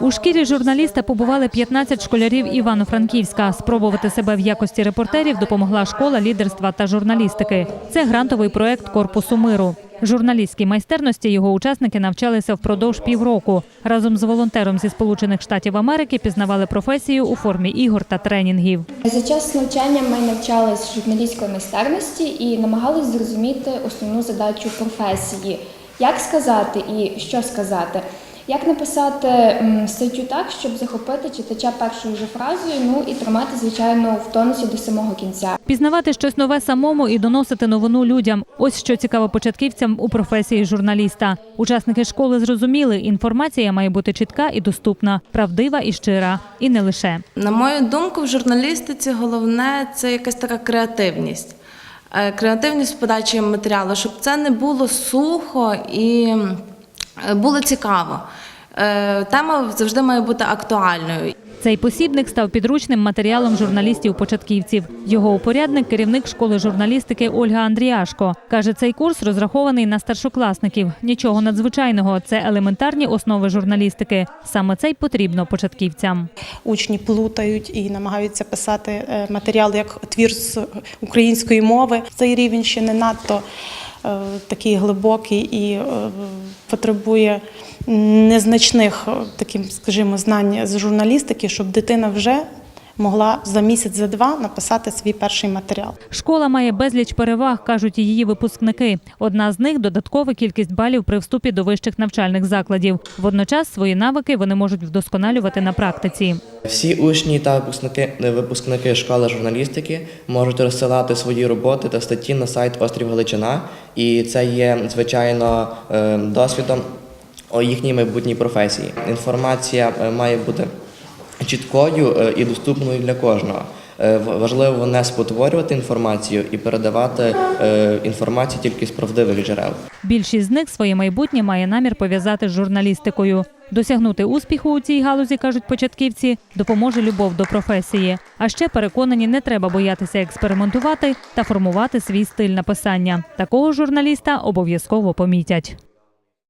У шкірі журналіста побували 15 школярів Івано-Франківська. Спробувати себе в якості репортерів допомогла школа лідерства та журналістики. Це грантовий проект Корпусу миру. Журналістській майстерності його учасники навчалися впродовж півроку. Разом з волонтером зі Сполучених Штатів Америки пізнавали професію у формі ігор та тренінгів. За час навчання ми навчались журналістської майстерності і намагались зрозуміти основну задачу професії, як сказати і що сказати. Як написати статтю так, щоб захопити читача першою же фразою, ну і тримати, звичайно, в тонусі до самого кінця. Пізнавати щось нове самому і доносити новину людям. Ось що цікаво початківцям у професії журналіста. Учасники школи зрозуміли, інформація має бути чітка і доступна, правдива і щира, і не лише. На мою думку, в журналістиці головне це якась така креативність. Е, Креативність в подачі матеріалу, щоб це не було сухо і е, було цікаво. Е, Тема завжди має бути актуальною. Цей посібник став підручним матеріалом журналістів-початківців. Його упорядник керівник школи журналістики Ольга Андріашко. Каже, цей курс розрахований на старшокласників. Нічого надзвичайного. Це елементарні основи журналістики. Саме це й потрібно початківцям. учні плутають і намагаються писати е, матеріал як твір з української мови. Цей рівень ще не надто такий глибокий і е, потребує незначних е, таким, скажімо, знань з журналістики, щоб дитина вже могла за місяць за два написати свій перший матеріал. Школа має безліч переваг, кажуть її випускники. Одна з них додаткова кількість балів при вступі до вищих навчальних закладів. Водночас свої навики вони можуть вдосконалювати на практиці. Всі учні та випускники, випускники школи журналістики можуть розсилати свої роботи та статті на сайт Острів Галичина, і це є звичайно е, досвідом у їхній майбутній професії. Інформація е, має бути чіткою е, і доступною для кожного. Е, Важливо не спотворювати інформацію і передавати е, інформацію тільки з правдивих джерел. Більшість з них своє майбутнє має намір пов'язати з журналістикою. Досягнути успіху у цій галузі, кажуть початківці, допоможе любов до професії. А ще переконані, не треба боятися експериментувати та формувати свій стиль написання. Такого журналіста обов'язково помітять.